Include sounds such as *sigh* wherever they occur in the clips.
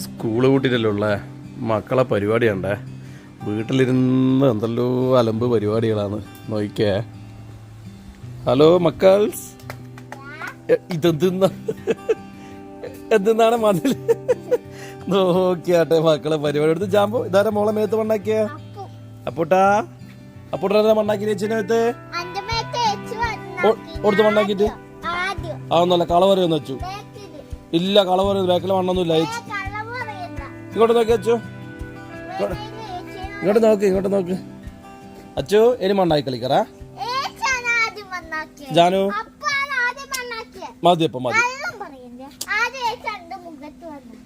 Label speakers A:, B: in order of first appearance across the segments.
A: School കൂട്ടിയിട്ടല്ലുള്ള മക്കളെ പരിപാടിയുണ്ടേ വീട്ടിലിരുന്ന് എന്തല്ലോ അലമ്പ് പരിപാടികളാണ്. നോക്കിക്കേ ഹലോ മക്കൾസ് എ- എന്തിന്നാണ് മതിൽ നോക്കിയാട്ടെ മക്കളെ പരിപാടി. എടുത്ത് ജാമ്പോ ഇതാരെ മോളെ മേത്ത് മണ്ണാക്കിയ? അപ്പൂട്ടാ അപ്പൂട്ടാ മണ്ണാക്കി ചേച്ചിനകത്ത്
B: ഏച്ചു
A: കൊടുത്ത് മണ്ണാക്കിട്ട് അതൊന്നല്ല കളവരെയൊന്നും വെച്ചു. ഇല്ല കളവര ബാക്കിൽ മണ്ണൊന്നും ഇല്ല
B: കള്ളം പറയണ്ട
A: ഇങ്ങോട്ട് നോക്കി അച്ചു. ഇങ്ങോട്ട് നോക്ക് ഇങ്ങോട്ട് നോക്ക്. അച്ചു ഇനി മണ്ണായി കളിക്കറാ. ജാനു.
B: അപ്പാണ് ആദ്യം മണ്ണാക്കിയത്.
A: മതി അപ്പൊ മതി.
B: കള്ളം പറയണ്ട. ആദ്യം ഏച്ച എന്റെ മുഖത്ത് വന്നു.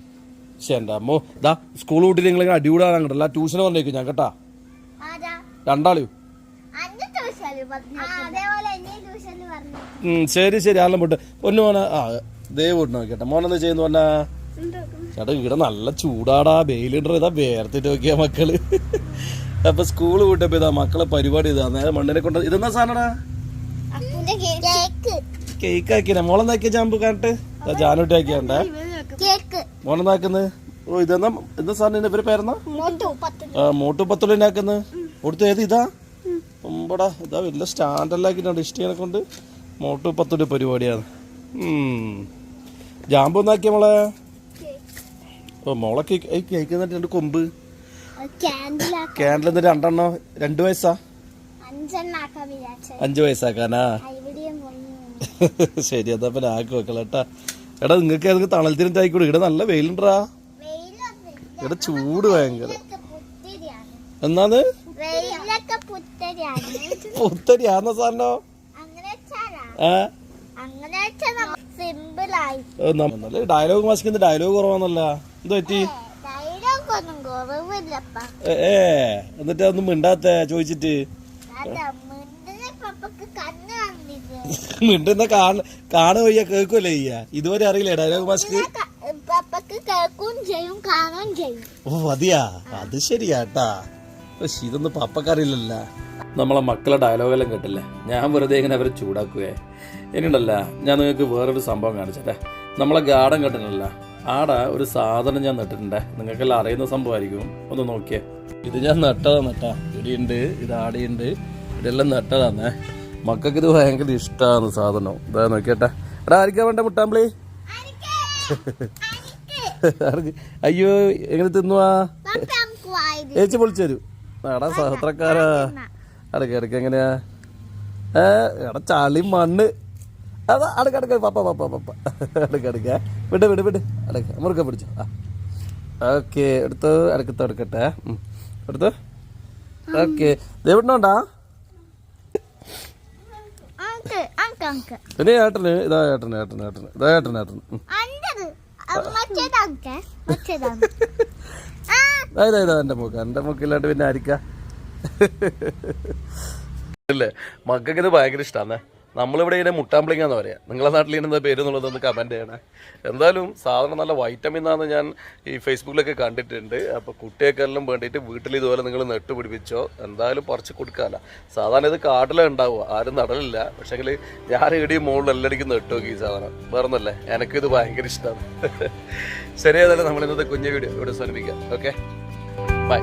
A: ശേ എന്റെ അമ്മോ ഇതാ സ്കൂൾ കൂട്ടിട്ട് നിങ്ങൾ ഇങ്ങനെ അടികൂടാൻ അങ്ങോട്ടല്ല ട്യൂഷന് പറഞ്ഞേക്കും. ഞാൻ കേട്ടാ രണ്ടാളിയോ ശരി ശരി ആളും പോട്ട്. പൊന്നു മോനെ ആ ദേ പോട്ട് നോക്കിട്ടെ മോനെന്താ ചെയ്യുന്നു പറഞ്ഞാ? ചേട്ടാ ഇവിടെ നല്ല ചൂടാടാ. വെയിലിടർ ഇതാ വേർത്തിട്ട് നോക്കിയാ മക്കൾ. അപ്പൊ സ്കൂൾ വിട്ടപ്പോ ഇതാ മക്കളെ പരിപാടി ഇതാ. നേരെ മണ്ണിനെ കൊണ്ട് ഇതെന്നാ സാധനടാ?
B: കേക്ക്
A: ആക്കിയ മോളെന്താക്കിയ ചാമ്പ് കാണിട്ട് ജാനൂട്ടി ആക്കിയാണ്ടേ മോളെന്താക്കുന്നത് ഓ ഇതെന്നാ എന്താ സാധനം ഇവർ പേരെന്നാ
B: മോട്ടു
A: പത്തുള്ളിനാക്കുന്നത് കൊടുത്ത ഏത് ഇതാ? ഒമ്പടാ ഇതാ വലിയ സ്റ്റാൻഡല്ലാക്കിയിട്ടുണ്ട് ഇഷ്ടീനെ കൊണ്ട്. മോട്ടു പത്തുള്ളി പരിപാടിയാണ്. ഉം. ജാമ്പ് ഒന്നാക്കിയ മോളെ? ഓ മോളെ കേക്ക് കേക്ക് എന്നിട്ട് രണ്ട് കൊമ്പ്. ക്യാൻഡിൽ എന്നിട്ട് രണ്ടെണ്ണോ? രണ്ട് വയസ്സാ? അഞ്ചു വയസ്സാക്കാനാ? *laughs* ശരി അതാ പിന്നെ ആക്കി വെക്കളേട്ടാ എടാ നിങ്ങൾക്ക് ഏതൊക്കെ തണലത്തിനിട്ട് ആയിക്കോട്ടെ ഇവിടെ നല്ല വെയിലുണ്ടാ ഇവിടെ ചൂട് ഭയങ്കര. എന്നാന്ന്? പുത്തരിയാന്ന സാറിനോ? നല്ല ഡയലോഗ് മാസ്കിന്റെ ഡയലോഗ് കുറവാന്നല്ല. പറ്റി?
B: ഒന്നും
A: ഏ, എന്നിട്ട് അതൊന്നും മിണ്ടാത്ത ചോദിച്ചിട്ട്? *laughs* മിണ്ടുന്ന കാണ കാണ വയ്യ കേൾക്കുമല്ലേ ചെയ്യ? ഇതുവരെ അറിയില്ലേ ഡയലോഗ് മാസ്ക് ഓ അതിയാ അത് ശരിയാട്ടാ പക്ഷെ ഇതൊന്നും പപ്പക്കറിയില്ലല്ല നമ്മളെ മക്കളെ ഡയലോഗെല്ലാം കേട്ടില്ലേ? ഞാൻ വെറുതെ ഇങ്ങനെ അവരെ ചൂടാക്കുകയെ ഇനിയുണ്ടല്ല ഞാൻ നിങ്ങൾക്ക് വേറൊരു സംഭവം കാണിച്ചേ നമ്മളെ ഗാർഡൻ കെട്ടിനല്ല ആടെ ഒരു സാധനം ഞാൻ നട്ടിട്ടുണ്ടേ. നിങ്ങൾക്കെല്ലാം അറിയുന്ന സംഭവമായിരിക്കും. ഒന്ന് നോക്കിയേ. ഇത് ഞാൻ നട്ടതാ നട്ടാ. ഇടിയുണ്ട് ഇത് ആടിയുണ്ട്. ഇതെല്ലാം നട്ടതാന്നേ. മക്കൾക്ക് ഇത് ഭയങ്കര ഇഷ്ടമാണ് സാധനം. ഇതാ നോക്കിയട്ടെ. എടാ ആർക്കാ വേണ്ട മുട്ടാമ്പിളി? അയ്യോ എങ്ങനെ തിന്നുവാ? ഏച്ചി പൊളിച്ചു തരൂ എടാ സഹത്രക്കാരാ അടക്ക അടക്ക എങ്ങനെയാ? ഏ എടാ ചളി മണ്ണ്. അതാ അടക്ക അടക്ക പപ്പ പപ്പ പപ്പ. അടക്ക അടക്ക. വിട് വിട് വിട്. അടക്ക. മുറുക്ക പിടിച്ചു. ആ. ഓക്കെ എടുത്തു അടക്കത്ത് എടുക്കട്ടെ ഉം. എടുത്തു. ഓക്കെ.
B: അങ്ക്
A: പിന്നെ ഏട്ടന് ഇതാ ഏട്ടന് ഏട്ടന് ഏട്ടന്. ഇതാ ഏട്ടന് ഏട്ടന്. ഇതാ ഇതാ എന്റെ മൂക്ക്. എന്റെ മൂക്കില്ലാണ്ട് പിന്നെ ആയിരിക്കാം അല്ലേ? മക്കൾക്ക് ഇത് ഭയങ്കര ഇഷ്ടമാണ് നമ്മളിവിടെ ഇതിനെ മുട്ടാമ്പിളിങ്ങ എന്ന് പറയാം. നിങ്ങളെ നാട്ടിൽ ഇതിനെന്താ പേര് എന്നുള്ളതൊന്ന് കമന്റ് ചെയ്യണേ. എന്തായാലും സാധനം നല്ല വൈറ്റമിൻ ആണെന്ന് ഞാൻ ഈ ഫേസ്ബുക്കിലൊക്കെ കണ്ടിട്ടുണ്ട്. അപ്പോൾ കുട്ടികൾക്കെല്ലാം വേണ്ടിയിട്ട് വീട്ടിൽ ഇതുപോലെ നിങ്ങൾ നെട്ട് പിടിപ്പിച്ചോ. എന്തായാലും പറിച്ച് കൊടുക്കാമല്ല സാധാരണ ഇത് കാട്ടിലേ ഉണ്ടാവുക. ആരും നടലില്ല. പക്ഷേങ്കിൽ ഞാൻ ഇടിയും മുകളിൽ എല്ലാടിക്കും നെട്ട് നോക്കി ഈ സാധനം. വേറൊന്നല്ലേ? എനിക്കിത് ഭയങ്കര ഇഷ്ടമാണ് *laughs* ശരി ഏതായാലും നമ്മൾ ഇന്നത്തെ കുഞ്ഞു വീഡിയോ ഇവിടെ ശ്രമിക്കാം ഓക്കെ ബൈ